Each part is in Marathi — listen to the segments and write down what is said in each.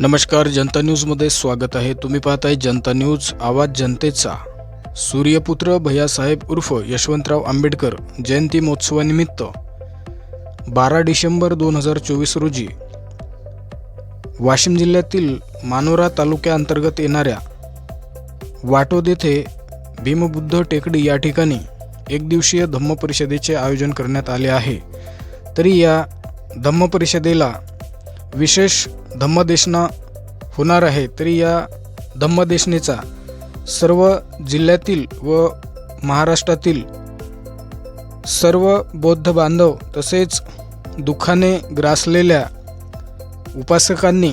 नमस्कार जनता न्यूजमध्ये स्वागत आहे. तुम्ही पाहताय जनता न्यूज आवाज जनतेचा. सूर्यपुत्र भैयासाहेब उर्फ यशवंतराव आंबेडकर जयंती महोत्सवानिमित्त बारा डिसेंबर दोन हजार चोवीस रोजी वाशिम जिल्ह्यातील मानोरा तालुक्याअंतर्गत येणाऱ्या वाटोद येथे भीमबुद्ध टेकडी या ठिकाणी एक दिवसीय धम्म परिषदेचे आयोजन करण्यात आले आहे. तरी या धम्म परिषदेला विशेष धम्मदेशना होणार आहे तरी या धम्मदेशनेचा सर्व जिल्ह्यातील व महाराष्ट्रातील सर्व बौद्ध बांधव तसेच दुःखाने ग्रासलेल्या उपासकांनी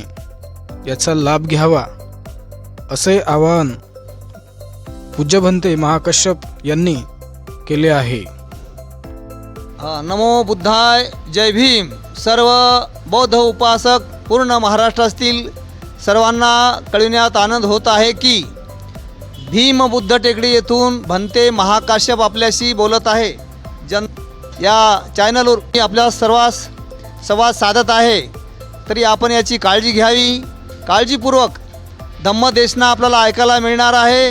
याचा लाभ घ्यावा असे आवाहन पूज्यभंते महाकश्यप यांनी केले आहे. नमो बुद्धाय जय भीम. सर्व बौद्ध उपासक पूर्ण महाराष्ट्रातील सर्वांना कळविण्यात आनंद होत आहे की भीम बुद्ध टेकडी येथून भंते महाकाश्यप आपल्याशी बोलत आहे. जन या चॅनलवर मी आपल्या सर्वांस संवाद साधत आहे. तरी आपण याची काळजी घ्यावी. काळजीपूर्वक धम्मदेशना आपल्याला ऐकायला मिळणार आहे.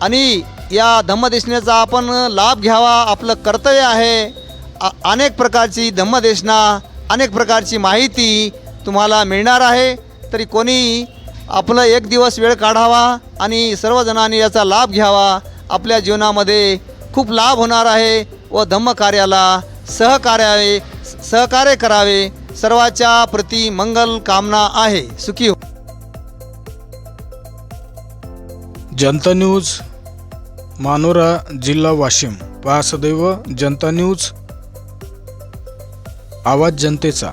आणि या धम्मदेशनेचा आपण लाभ घ्यावा. आपलं कर्तव्य आहे. अनेक प्रकारची धम्मदेशना अनेक प्रकारची माहिती तुम्हाला मिळणार आहे तरी कोणी आपलं एक दिवस वेळ काढावा आणि सर्वजणांनी याचा लाभ घ्यावा. आपल्या जीवनामध्ये खूप लाभ होणार आहे व धम्मकार्याला सहकार्यावे सहकार्य करावे. सर्वाच्या प्रती मंगल कामना आहे. सुखी हो. जनता न्यूज मानोरा जिल्हा वाशिम. पहा सदैव जनता न्यूज आवाज जनतेचा.